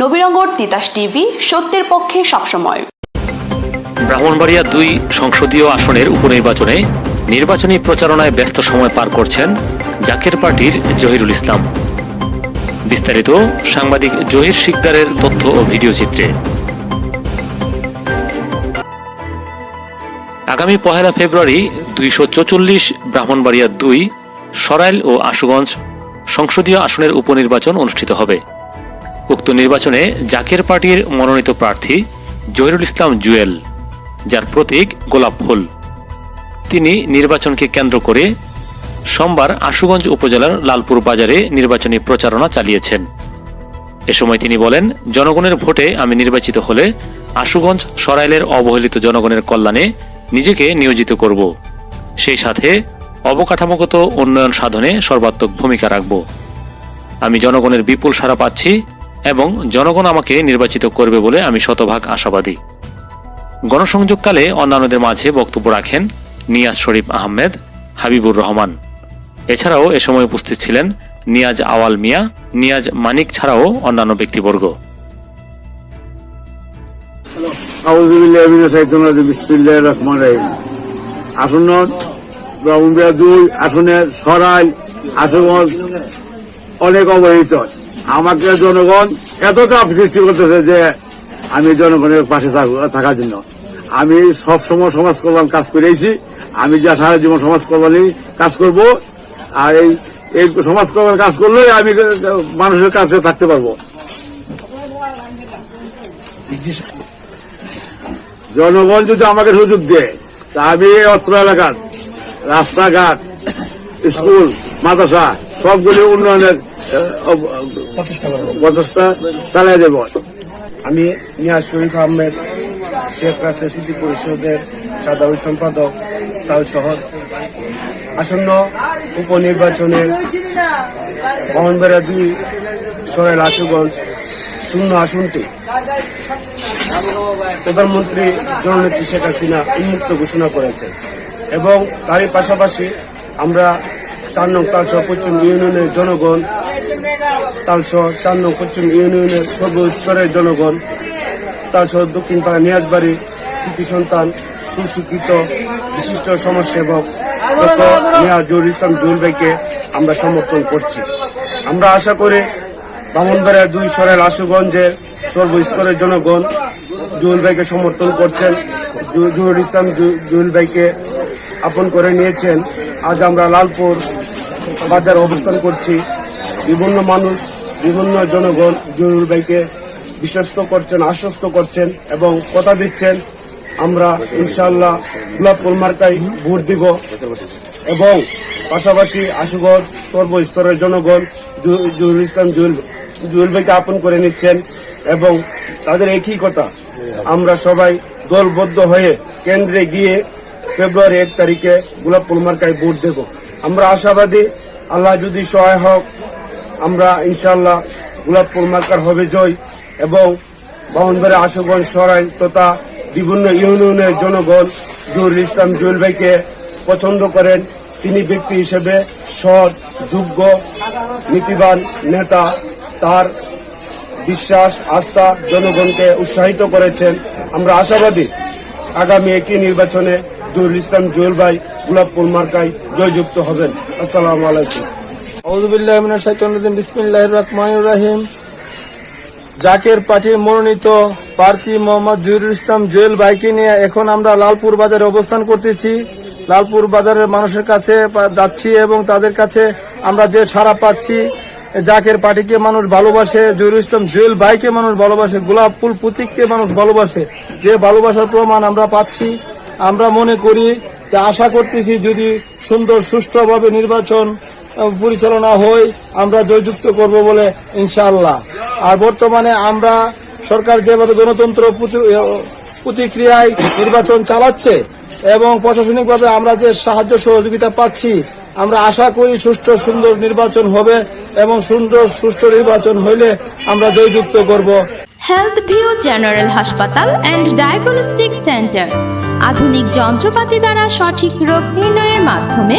Nabinagar Titas TV, সত্যের পক্ষে সবসময়। ব্রাহ্মণবাড়িয়া দুই সংসদীয় আসনের উপনির্বাচনে নির্বাচনী প্রচারণায় ব্যস্ত সময় পার করছেন জাকের পার্টির জহিরুল ইসলাম। বিস্তারিত সাংবাদিক জহির শিকদারের তথ্য ও ভিডিও চিত্রে। আগামী পহেলা ফেব্রুয়ারি দুইশো চৌচল্লিশ ব্রাহ্মণবাড়িয়া দুই, সরাইল ও আশুগঞ্জ সংসদীয় আসনের উপনির্বাচন অনুষ্ঠিত হবে। উক্ত নির্বাচনে জাকের পার্টির মনোনীত প্রার্থী জহিরুল ইসলাম জুয়েল, যার প্রতীক গোলাপ ফুল। তিনি নির্বাচনকে কেন্দ্র করে সোমবার আশুগঞ্জ উপজেলার লালপুর বাজারে নির্বাচনী প্রচারণা চালিয়েছেন। এ সময় তিনি বলেন, জনগণের ভোটে আমি নির্বাচিত হলে আশুগঞ্জ সরাইলের অবহেলিত জনগণের কল্যাণে নিজেকে নিয়োজিত করব। সেই সাথে অবকাঠামোগত উন্নয়ন সাধনে সর্বাত্মক ভূমিকা রাখব। আমি জনগণের বিপুল সাড়া পাচ্ছি এবং জনগণ আমাকে নির্বাচিত করবে বলে আমি শতভাগ আশাবাদী। গণসংযোগকালে অন্যান্যদের মাঝে বক্তব্য রাখেন নিয়াজ শরীফ আহমেদ, হাবিবুর রহমান। এছাড়াও এ সময় উপস্থিত ছিলেন নিয়াজ আওয়াল মিয়া, নিয়াজ মানিক ছাড়াও অন্যান্য ব্যক্তিবর্গ। অনেক অবহিত আমাকে জনগণ এত চাপ সৃষ্টি করতেছে যে আমি জনগণের পাশে থাক- থাকার জন্য। আমি সব সময় সমাজ কল্যাণ কাজ করেছি। আমি যা সারা জীবন সমাজ কল্যাণে কাজ করব। আর এই এই সমাজ কল্যাণ কাজ করলেই আমি মানুষের কাছে থাকতে পারব। জনগণ যদি আমাকে সুযোগ দেয়, তা আমি অত্র এলাকার, রাস্তাঘাট, স্কুল, মাদ্রাসা, সবগুলি উন্নয়নের প্রচেষ্টা চালিয়ে দেব। আমি নিয়াজ শরীফ আহমেদ, শেখ রাসেল স্মৃতি পরিষদের সাধারণ সম্পাদক, তাল শহর। আসন্ন উপনির্বাচনের মোহনবেড়া দুই সরাইল আশুগঞ্জ শূন্য আসনটি। প্রধানমন্ত্রী জননেত্রী শেখ হাসিনা উন্মুক্ত ঘোষণা করেছেন। এবং তারই পাশাপাশি আমরা চার নং তালসহ পশ্চিম ইউনিয়নের জনগণ তালসহ চার নং পশ্চিম ইউনিয়নের সর্বস্তরের জনগণ, তালসহ দক্ষিণ পাড়া নিয়াজবাড়ি কৃতি সন্তান, সুশিক্ষিত, বিশিষ্ট সমাজসেবক নিয়াজুল ইসলাম জুল ভাইকে আমরা সমর্থন করছি। আমরা আশা করি বামনবাড়া দুই সরেল আশুগঞ্জের সর্বস্তরের জনগণ জুয়েল ভাইকে সমর্থন করছেন। জুয়েল ইসলাম জু- জুয়েল ভাইকে আপন করে নিয়েছেন। আজ আমরা লালপুর বাজার অবস্থান করছি। বিভিন্ন মানুষ, বিভিন্ন জনগণ জুয়েল ভাইকে বিশ্বস্ত করছেন, আশ্বস্ত করছেন এবং কথা দিচ্ছেন। আমরা ইনশাআল্লাহ গোলাপুর মার্কায় ভোট দিব এবং পাশাপাশি আশুগঞ্জ সর্বস্তরের জনগণ জু- জুয়েল ইসলাম জুয়েল ভাইকে আপন করে নিচ্ছেন এবং তাদের একই কথা, আমরা সবাই দলবদ্ধ হয়ে কেন্দ্রে গিয়ে ফেব্রুয়ারি এক তারিখে গোলাপুর মার্কায় ভোট দেব। আমরা আশাবাদী, আল্লাহ যদি সহায় হোক আমরা ইনশাল্লাহ গোলাপুর মার্কার হবে জয় এবং বাহনবাড়ি আশুগঞ্জ সরাই তথা বিভিন্ন ইউনিয়নের জনগণ জহুরুল ইসলাম জুয়েল ভাইকে পছন্দ করেন। তিনি ব্যক্তি হিসেবে সৎ, যোগ্য, নীতিবান নেতা। তার বিশ্বাস, আস্থা জনগণকে উৎসাহিত করেছেন। আমরা আশাবাদী আগামী একই নির্বাচনে জহুরুল ইসলাম জুয়েল ভাই গোলাপপুর মার্কায় জয়যুক্ত হবেন। আসসালামু আলাইকুম। রহিম। জাকের পার্টির মনোনীত প্রার্থী মোহাম্মদ জহিরুল ইসলাম জুয়েল ভাইকে নিয়ে এখন আমরা লালপুর বাজারে অবস্থান করতেছি। লালপুর বাজারের মানুষের কাছে যাচ্ছি এবং তাদের কাছে আমরা যে সাড়া পাচ্ছি, জাকের পার্টিকে মানুষ ভালোবাসে, জহিরুল ইসলাম জুয়েল ভাইকে মানুষ ভালোবাসে, গোলাপ ফুল প্রতীককে মানুষ ভালোবাসে। যে ভালোবাসার প্রমাণ আমরা পাচ্ছি। আমরা মনে করি যে আশা করতেছি যদি সুন্দর সুষ্ঠুভাবে নির্বাচন পরিচালনা হয় আমরা জয়যুক্ত করব বলে ইনশাআল্লাহ। আর বর্তমানে আমরা সরকার যেভাবে গণতন্ত্র প্রতিক্রিয়ায় নির্বাচন চালাচ্ছে এবং প্রশাসনিকভাবে আমরা যে সাহায্য সহযোগিতা পাচ্ছি, আমরা আশা করি সুষ্ঠু, সুন্দর নির্বাচন হবে এবং সুন্দর, সুষ্ঠু নির্বাচন হইলে আমরা জয়যুক্ত করব। হেলথ ভিউ জেনারেল হাসপাতাল অ্যান্ড ডায়াগনস্টিক সেন্টার আধুনিক যন্ত্রপাতি দ্বারা সঠিক রোগ নির্ণয়ের মাধ্যমে